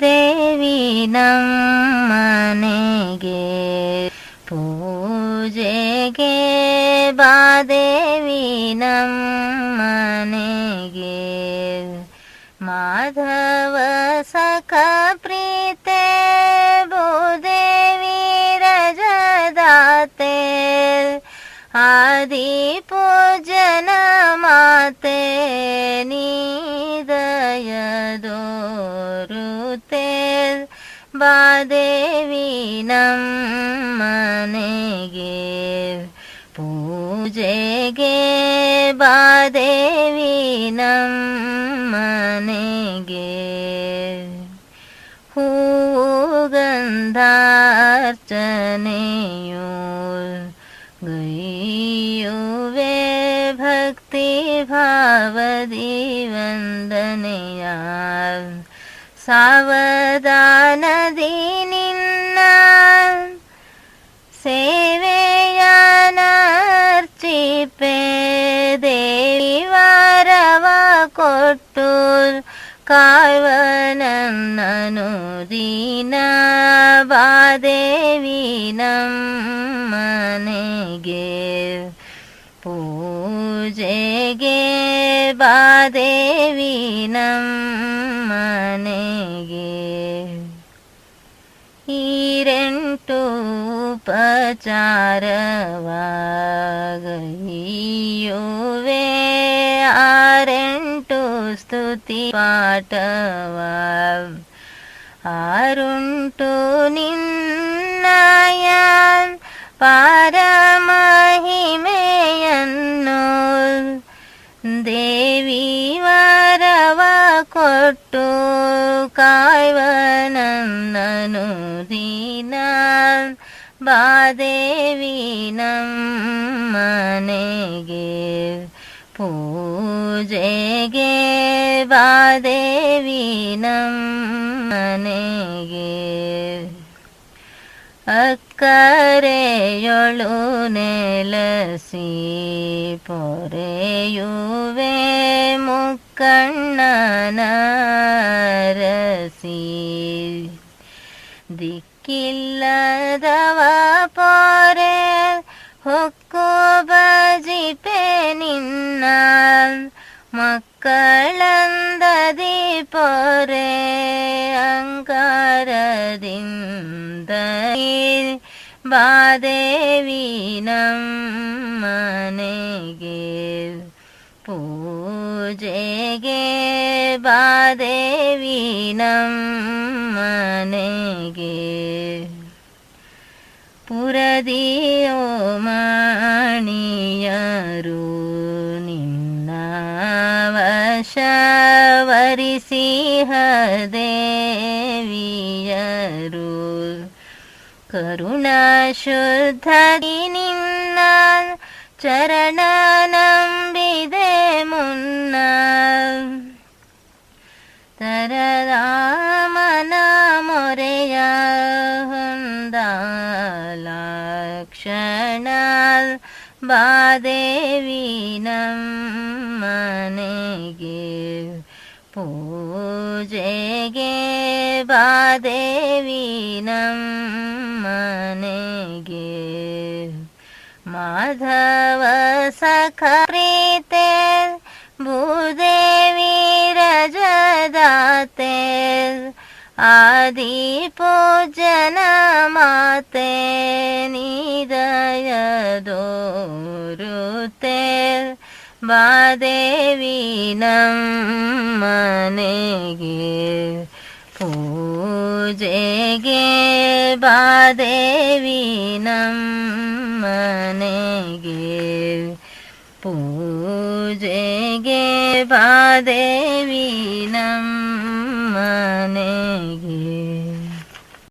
देवी नम् मने गे पूजे गे माधव सखप्रीते बेविी रज दे आदिपु ದೇವಿ ನಮ್ಮನೆಗೆ ಪೂಜೆಗೆ ಬಾದೇವಿ ನಮ್ಮನೆಗೆ ಹೂಗಂಧಾರ್ಚನೆಯು ಗೈಯುವೆ ಭಕ್ತಿ ಭಾವದಿ ವಂದನೆಯ ಸಾವಧಾನದಿ ಸೇವೆಯಾನರ್ಚಿಪೆ ದೇವಿ ವಾರವ ಕೊಟ್ಟು ಕಾಯ್ವನನ್ನನು ದೀನ ಬಾದೇವಿ ನಮ್ಮನೆಗೆ ಪೂಜೆಗೆ ಬಾದೇವಿ ನಮ್ಮನೆಗೆ ಈರೆಂಟು ಉಪಚಾರವಾಗಯ್ಯುವೆ ಆರೆಂಟು ಸ್ತುತಿ ಪಾಠವ ಆರುಂಟು ನಿನ್ನಯ തൊട്ടു ಕಾಯ್ವನನ್ನನುದೀನಾನ್ ಬಾದೇವಿನಮ್ಮ ಮನೆಗೆ ಪೂಜೆಗೆ ಬಾದೇವಿನಮ್ಮ ಮನೆಗೆ ಅಕ್ಕರೆಯೊಳು ನೆಲಸಿ ಪೊರೆಯುವೆ ಮುಕ್ കണ്ണനാരസി ദിക്കില്ലാതവ പോരെ ಹೊಕ್ಕು ಬಜಿಪೆ ನಿನ್ನ ಮಕ್ಕಳಂದದಿ ಪೊರೆ ಅಂಗಾರದಿಂದ ಬಾದೇವಿ ನಮ್ಮ ಮನೆಗೆ ಪೂಜೆಗೆ ಬಾದೇವಿ ನಮ್ಮನೆಗೆ ಪುರದಿಯೋ ಮಾಣಿಯರು ನಿನ್ನ ವರಿಸಿಹ ದೇವಿಯರು ಕರುಣಾ ಶುದ್ಧದಿ ನಿನ್ನ ಚರಣ देवी नने गे पूजे वादे मने गे माधव सखरिते बुदेवी रज दे ആദിപൂജനമാത്തേ നീതയദോരുത്തേൽ വാദേവീനം മനേകിൽ പൂജകേ വാദേവീനം മനേകിൽ പൂജകേ വാദേവീനം മനേ